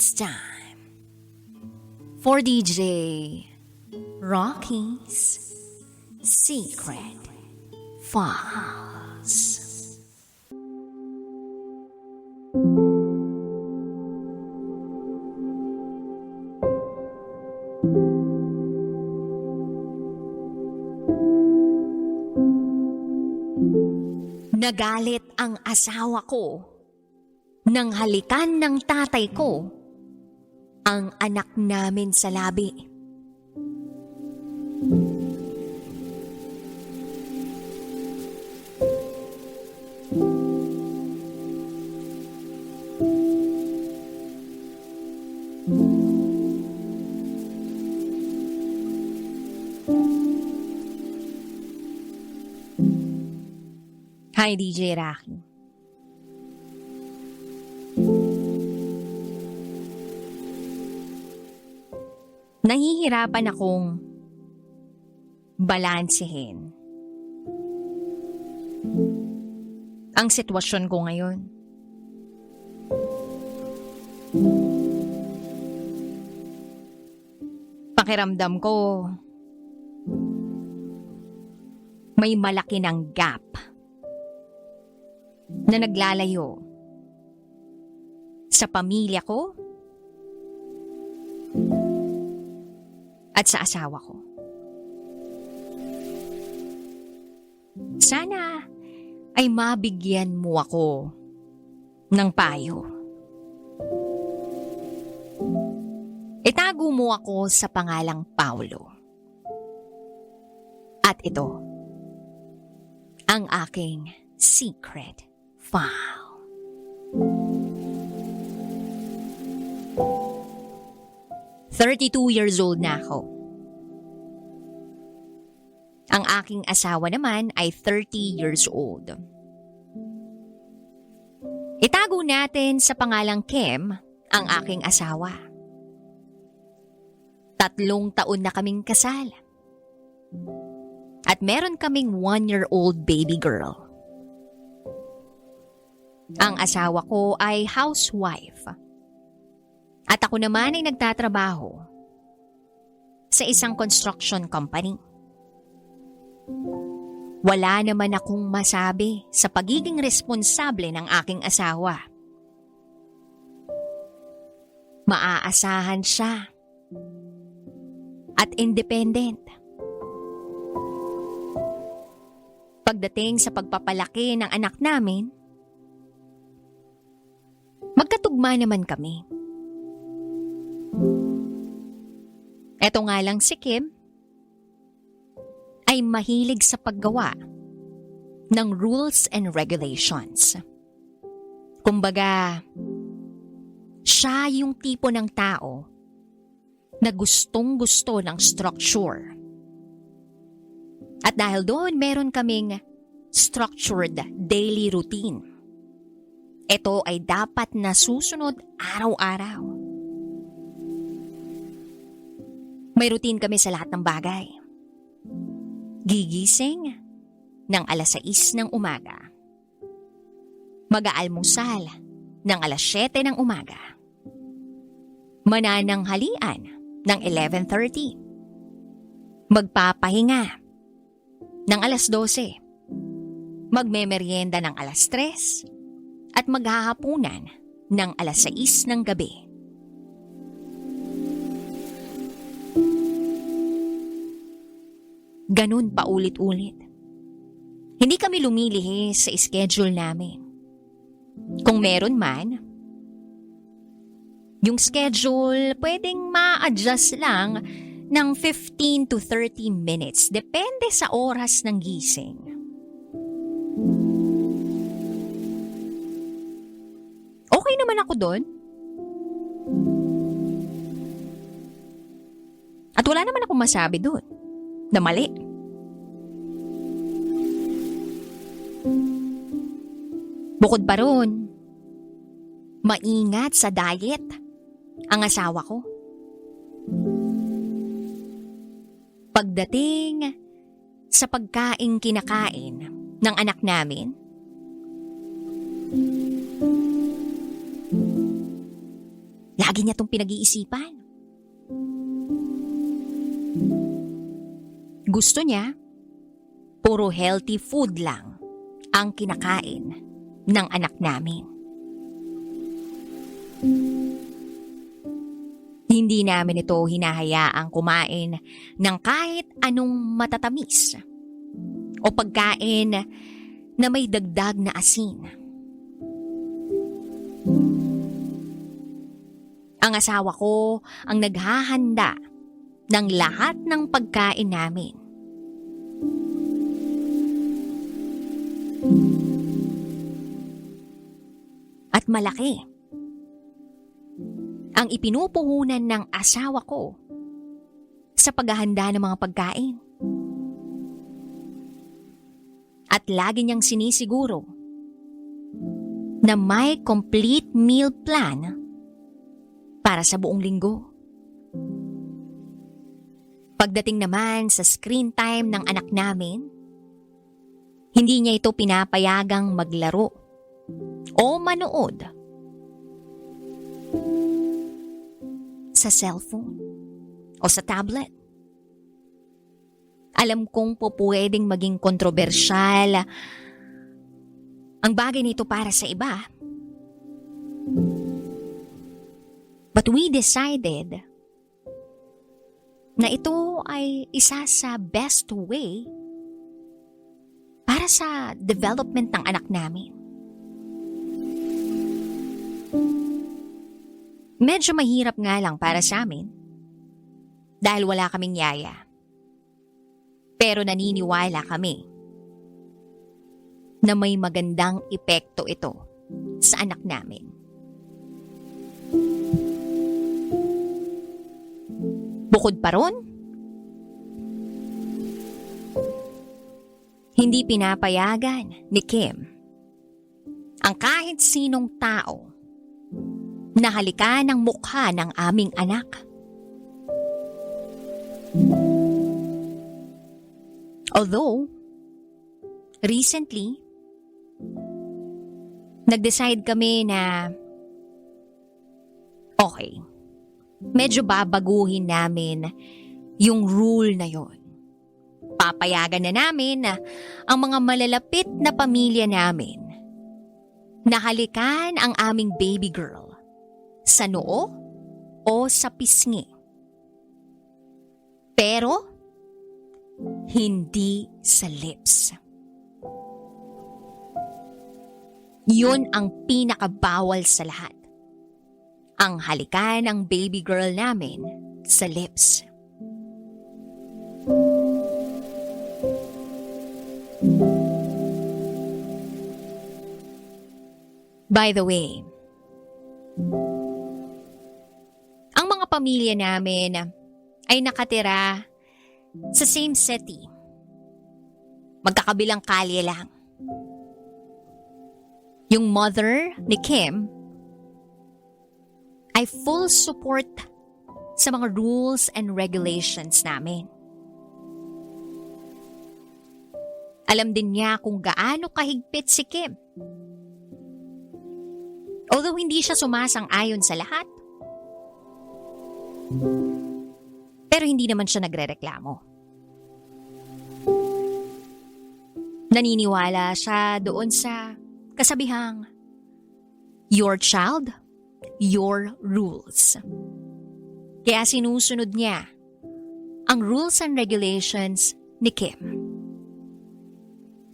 it's time for DJ Rocky's Secret Files. Nagalit ang asawa ko nang halikan ng tatay ko ang anak namin sa labi. Hi, DJ Rocky. Nahihirapan akong balansehin ang sitwasyon ko ngayon. Pakiramdam ko may malaki ng gap na naglalayo sa pamilya ko at sa asawa ko. Sana ay mabigyan mo ako ng payo. Itago mo ako sa pangalang Paulo. At ito, ang aking secret file. Thirty-two years old na ako. Ang aking asawa naman ay 30 years old. Itago natin sa pangalang Kim ang aking asawa. Tatlong taon na kaming kasal. At meron kaming one-year-old baby girl. Ang asawa ko ay housewife. At ako naman ay nagtatrabaho sa isang construction company. Wala naman akong masabi sa pagiging responsable ng aking asawa. Maaasahan siya at independent. Pagdating sa pagpapalaki ng anak namin, magkatugma naman kami. Eto nga lang si Kim, ay mahilig sa paggawa ng rules and regulations. Kumbaga, siya yung tipo ng tao na gustong gusto ng structure. At dahil doon, meron kaming structured daily routine. Ito ay dapat na susunod araw-araw. May routine kami sa lahat ng bagay. Gigising ng alas 6 ng umaga. Mag-aalmusal ng alas 7 ng umaga. Manananghalian ng 11.30. Magpapahinga ng alas 12. Magmemeryenda ng alas 3 at maghahapunan ng alas 6 ng gabi. Ganun paulit-ulit. Hindi kami lumilihis sa schedule namin. Kung meron man, yung schedule pwedeng ma-adjust lang ng 15 to 30 minutes. Depende sa oras ng gising. Okay naman ako doon. At wala naman akong masabi doon na mali. Bukod pa ron, maingat sa diet ang asawa ko. Pagdating sa pagkain kinakain ng anak namin, Lagi niya itong pinag-iisipan. Gusto niya, puro healthy food lang ang kinakain ng anak namin. Hindi namin ito hinahayaang kumain ng kahit anong matatamis o pagkain na may dagdag na asin. Ang asawa ko ang naghahanda ng lahat ng pagkain namin. At malaki ang ipinupuhunan ng asawa ko sa paghahanda ng mga pagkain. At lagi niyang sinisiguro na may complete meal plan para sa buong linggo. Pagdating naman sa screen time ng anak namin, hindi niya ito pinapayagang maglaro o manood sa cellphone o sa tablet. Alam kong po pwedeng maging kontrobersyal ang bagay nito para sa iba. But we decided na ito ay isa sa best way para sa development ng anak namin. Medyo mahirap nga lang para sa amin dahil wala kaming yaya. Pero naniniwala kami na may magandang epekto ito sa anak namin. Bukod pa ron, hindi pinapayagan ni Kim ang kahit sinong tao na halika ng mukha ng aming anak. Although, recently, nag-decide kami na okay, medyo babaguhin namin yung rule na yon. Papayagan na namin na ang mga malalapit na pamilya namin na halikan ang aming baby girl sa noo o sa pisngi. Pero, hindi sa lips. Yun ang pinakabawal sa lahat. Ang halikan ng baby girl namin sa lips. By the way, pamilya namin ay nakatira sa same city. Magkakabilang kalye lang. Yung mother ni Kim ay full support sa mga rules and regulations namin. Alam din niya kung gaano kahigpit si Kim. Although hindi siya sumasang-ayon sa lahat. Pero hindi naman siya nagrereklamo. Naniniwala siya doon sa kasabihang, Your child, your rules. Kaya sinusunod niya ang rules and regulations ni Kim.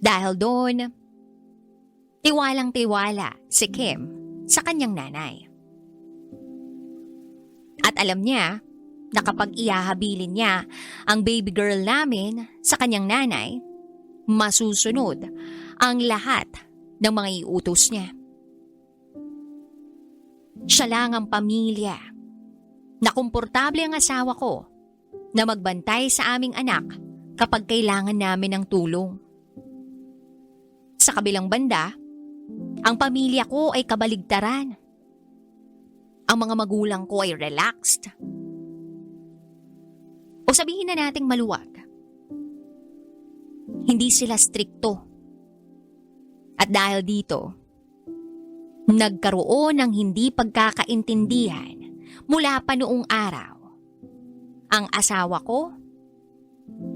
Dahil doon, tiwalang tiwala si Kim sa kanyang nanay. At alam niya na kapag iahabilin niya ang baby girl namin sa kanyang nanay, masusunod ang lahat ng mga iutos niya. Siya lang ang pamilya na komportable ang asawa ko na magbantay sa aming anak kapag kailangan namin ng tulong. Sa kabilang banda, ang pamilya ko ay kabaligtaran. Ang mga magulang ko ay relaxed. O sabihin na nating maluwag. Hindi sila strikto. At dahil dito, nagkaroon ng hindi pagkakaintindihan mula pa noong araw. Ang asawa ko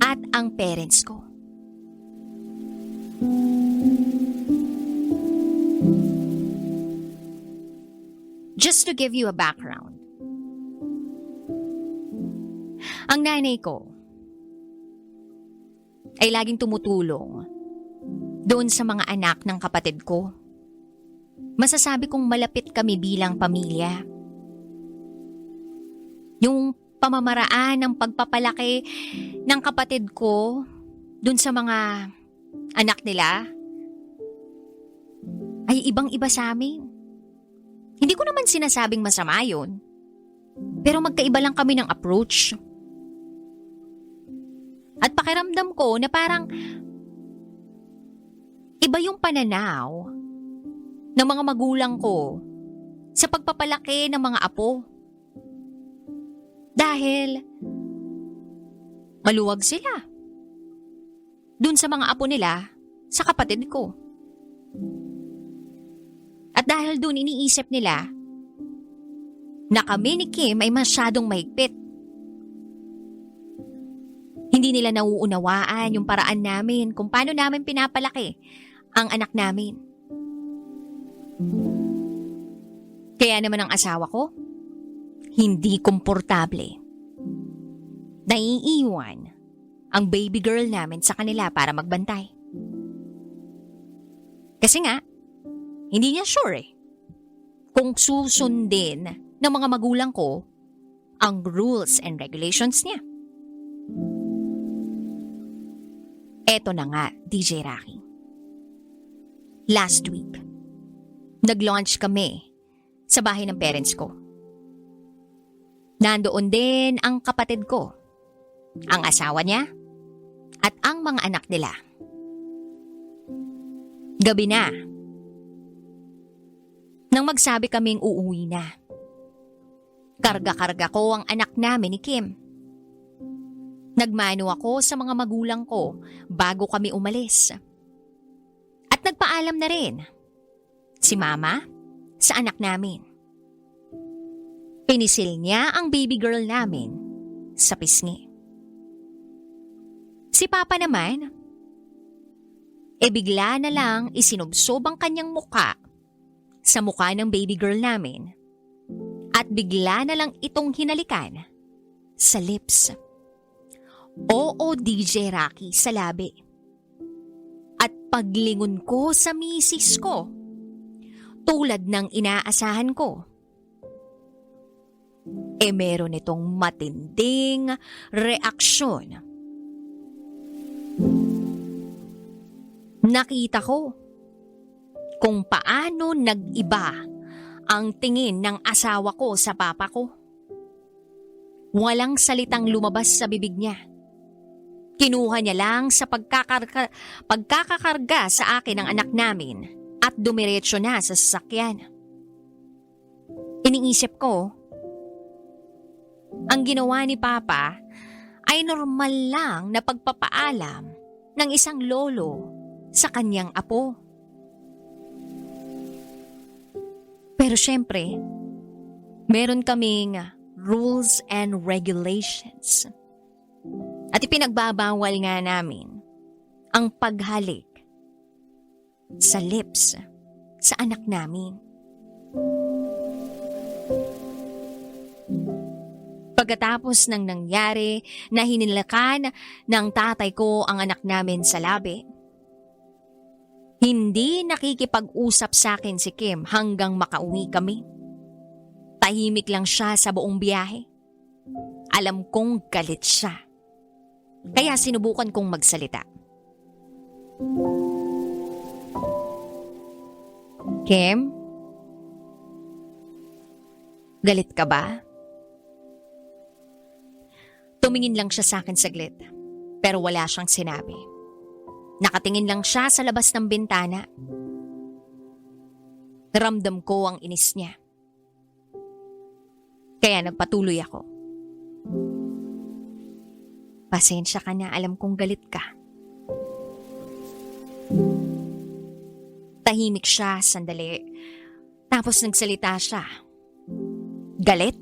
at ang parents ko. Just to give you a background. Ang nanay ko ay laging tumutulong doon sa mga anak ng kapatid ko. Masasabi kong malapit kami bilang pamilya. Yung pamamaraan ng pagpapalaki ng kapatid ko doon sa mga anak nila ay ibang-iba sa amin. Hindi ko naman sinasabing masama yun. Pero magkaiba lang kami ng approach. At pakiramdam ko na parang iba yung pananaw ng mga magulang ko sa pagpapalaki ng mga apo. Dahil maluwag sila. Dun sa mga apo nila, sa kapatid ko. Dahil dun iniisip nila na kami ni Kim ay masyadong mahigpit. Hindi nila nauunawaan yung paraan namin kung paano namin pinapalaki ang anak namin. Kaya naman ang asawa ko, hindi komportable. Naiiwan ang baby girl namin sa kanila para magbantay. Kasi nga, hindi niya sure eh kung susundin ng mga magulang ko ang rules and regulations niya. Eto na nga, DJ Rocky. Last week, nag-launch kami sa bahay ng parents ko. Nandoon din ang kapatid ko, ang asawa niya, at ang mga anak nila. Gabi na. Nang magsabi kaming uuwi na. Karga-karga ko ang anak namin ni Kim. Nagmano ako sa mga magulang ko bago kami umalis. At nagpaalam na rin si mama sa anak namin. Pinisil niya ang baby girl namin sa pisngi. Si Papa naman, e bigla na lang isinubsob ang kanyang muka sa muka ng baby girl namin at bigla na lang itong hinalikan sa lips. Oo, DJ Rocky, sa labi. At paglingon ko sa misis ko, tulad ng inaasahan ko, e meron itong matinding reaksyon. Nakita ko kung paano nag-iba ang tingin ng asawa ko sa papa ko. Walang salitang lumabas sa bibig niya. Kinuha niya lang sa pagkakarga, pagkakakarga sa akin ng anak namin at dumiretso na sa sasakyan. Iniisip ko, ang ginawa ni Papa ay normal lang na pagpapaalam ng isang lolo sa kanyang apo. Pero syempre, meron kaming rules and regulations. At ipinagbabawal nga namin ang paghalik sa lips sa anak namin. Pagkatapos ng nangyari na hinilakan ng tatay ko ang anak namin sa labi, hindi nakikipag-usap sa akin si Kim hanggang makauwi kami. Tahimik lang siya sa buong biyahe. Alam kong galit siya. Kaya sinubukan kong magsalita. Kim? Galit ka ba? Tumingin lang siya sa akin saglit, pero wala siyang sinabi. Nakatingin lang siya sa labas ng bintana. Ramdam ko ang inis niya. Kaya nagpatuloy ako. Pasensya ka na, alam kong galit ka. Tahimik siya sandali. Tapos nagsalita siya. Galit?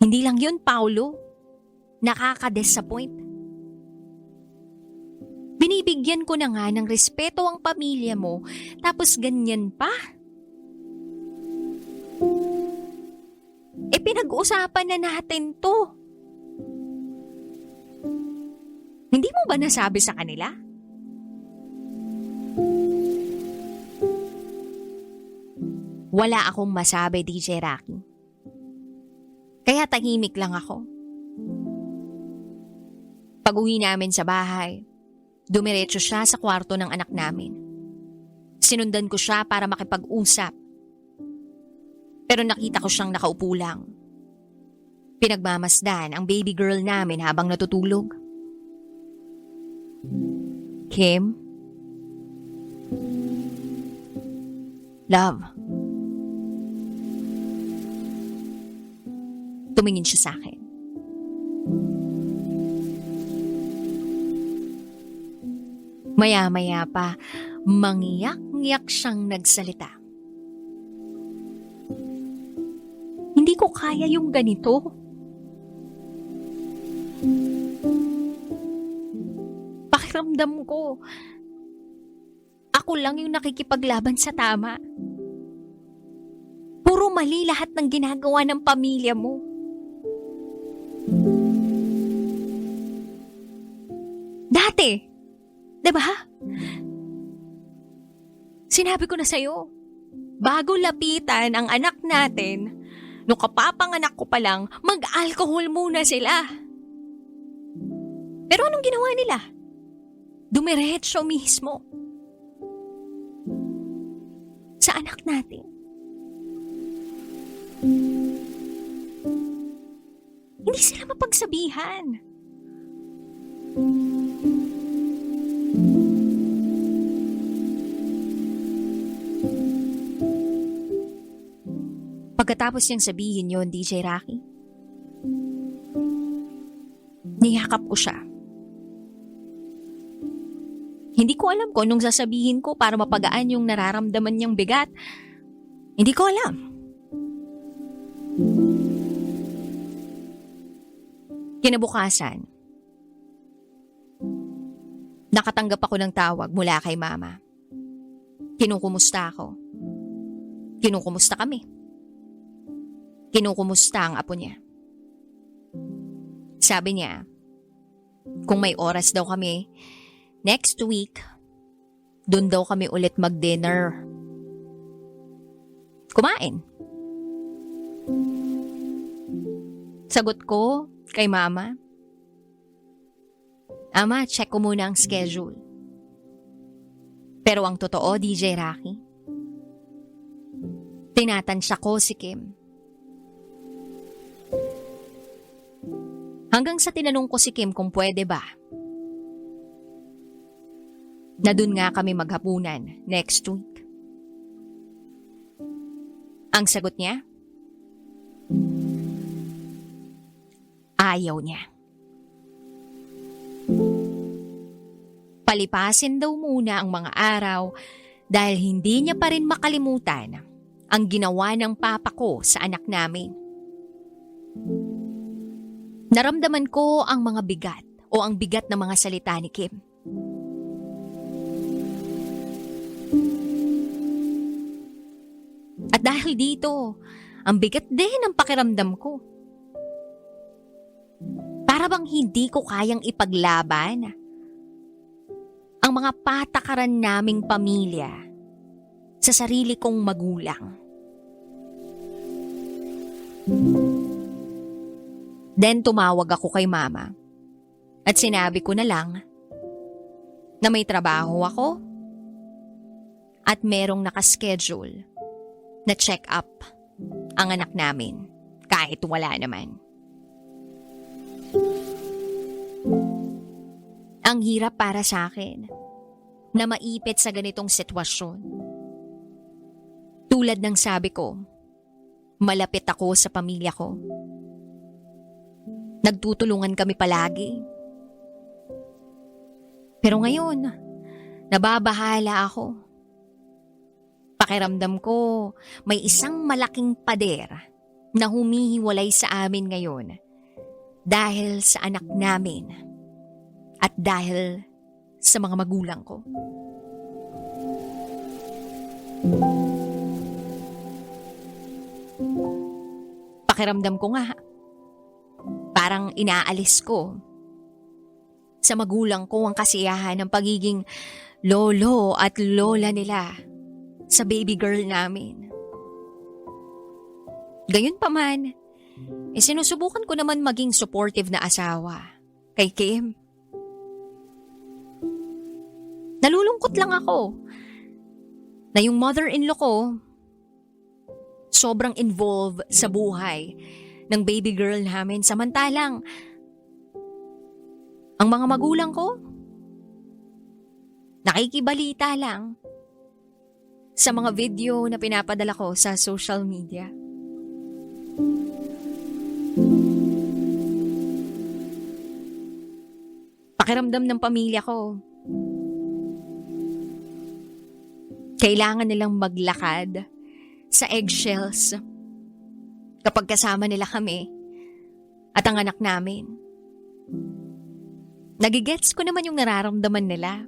Hindi lang yun, Paulo. Nakaka-disappoint. Binibigyan ko na nga ng respeto ang pamilya mo, tapos ganyan pa. E pinag-uusapan na natin to. Hindi mo ba nasabi sa kanila? Wala akong masabi, DJ Rocky. Kaya tahimik lang ako. Pag uwi namin sa bahay, dumiretso siya sa kwarto ng anak namin. Sinundan ko siya para makipag-usap. Pero nakita ko siyang nakaupo lang. Pinagmamasdan ang baby girl namin habang natutulog. Kim? Love. Tumingin siya sa akin. Maya-maya pa, mangiyak-ngiyak siyang nagsalita. Hindi ko kaya yung ganito. Pakiramdam ko, ako lang yung nakikipaglaban sa tama. Puro mali lahat ng ginagawa ng pamilya mo. Dati, 'di ba? Sinabi ko na sa'yo, bago lapitan ang anak natin, nung kapapanganak ko pa lang, mag-alcohol muna sila. Pero anong ginawa nila? Dumiretso mismo. Sa anak natin. Hindi sila mapagsabihan. Pagkatapos niyang sabihin yon DJ Rocky, niyakap ko siya. Hindi ko alam kung anong sasabihin ko para mapagaan yung nararamdaman niyang bigat. Hindi ko alam. Kinabukasan, nakatanggap ako ng tawag mula kay mama. Kinukumusta ako. Kinukumusta kami. Kinukumusta ang apo niya. Sabi niya, kung may oras daw kami, next week, doon daw kami ulit mag-dinner. Kumain. Sagot ko kay mama, Ama, check ko muna ang schedule. Pero ang totoo, DJ Rocky, tinatansya ko si Kim. Hanggang sa tinanong ko si Kim kung pwede ba. Na dun nga kami maghapunan next week. Ang sagot niya? Ayaw niya. Palipasin daw muna ang mga araw dahil hindi niya pa rin makalimutan ang ginawa ng papa ko sa anak namin. Naramdaman ko ang mga bigat o ang bigat ng mga salita ni Kim. At dahil dito, ang bigat din ang pakiramdam ko. Para bang hindi ko kayang ipaglaban ang mga patakaran naming pamilya sa sarili kong magulang. Then tumawag ako kay mama at sinabi ko na lang na may trabaho ako at merong nakaschedule na check up ang anak namin kahit wala naman. Ang hirap para sa akin na maipit sa ganitong sitwasyon. Tulad ng sabi ko, malapit ako sa pamilya ko. Nagtutulungan kami palagi. Pero ngayon, nababahala ako. Pakiramdam ko, may isang malaking pader na humihiwalay sa amin ngayon dahil sa anak namin at dahil sa mga magulang ko. Pakiramdam ko nga, inaalis ko sa magulang ko ang kasiyahan ng pagiging lolo at lola nila sa baby girl namin. Gayun pa man, eh sinusubukan ko naman maging supportive na asawa kay Kim. Nalulungkot lang ako na yung mother-in-law ko sobrang involved sa buhay ng baby girl namin samantalang ang mga magulang ko nakikibalita lang sa mga video na pinapadala ko sa social media. Pakiramdam ng pamilya ko. Kailangan nilang maglakad sa eggshells kapag kasama nila kami at ang anak namin. Nagigets ko naman yung nararamdaman nila.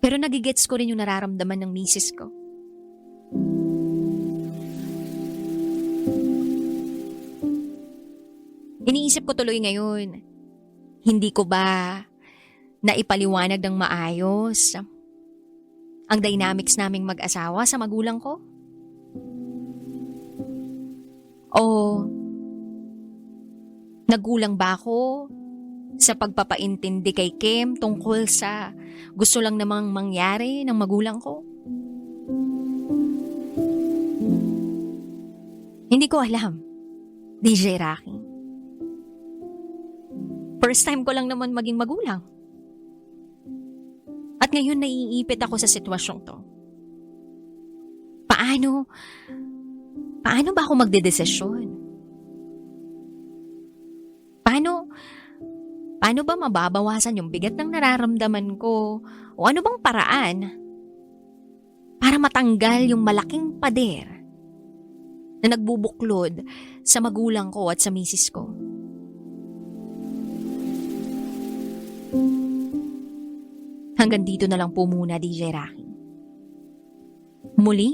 Pero nagigets ko rin yung nararamdaman ng misis ko. Iniisip ko tuloy ngayon, hindi ko ba naipaliwanag ng maayos ang dynamics naming mag-asawa sa magulang ko? O nagulang ba ako sa pagpapaintindi kay Kim tungkol sa gusto lang namang mangyari ng magulang ko? Hindi ko alam, DJ Rocky. First time ko lang naman maging magulang. At ngayon naiipit ako sa sitwasyong to. Paano, paano ba ako magdedesisyon? Paano, paano ba mababawasan yung bigat ng nararamdaman ko? O ano bang paraan para matanggal yung malaking pader na nagbubuklod sa magulang ko at sa misis ko? Hanggang dito na lang po muna, DJ Rocky. Muli,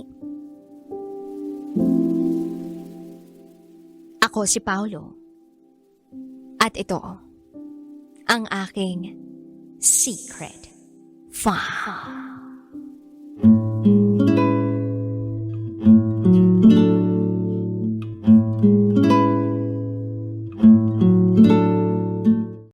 ako si Paolo. At ito, ang aking secret file.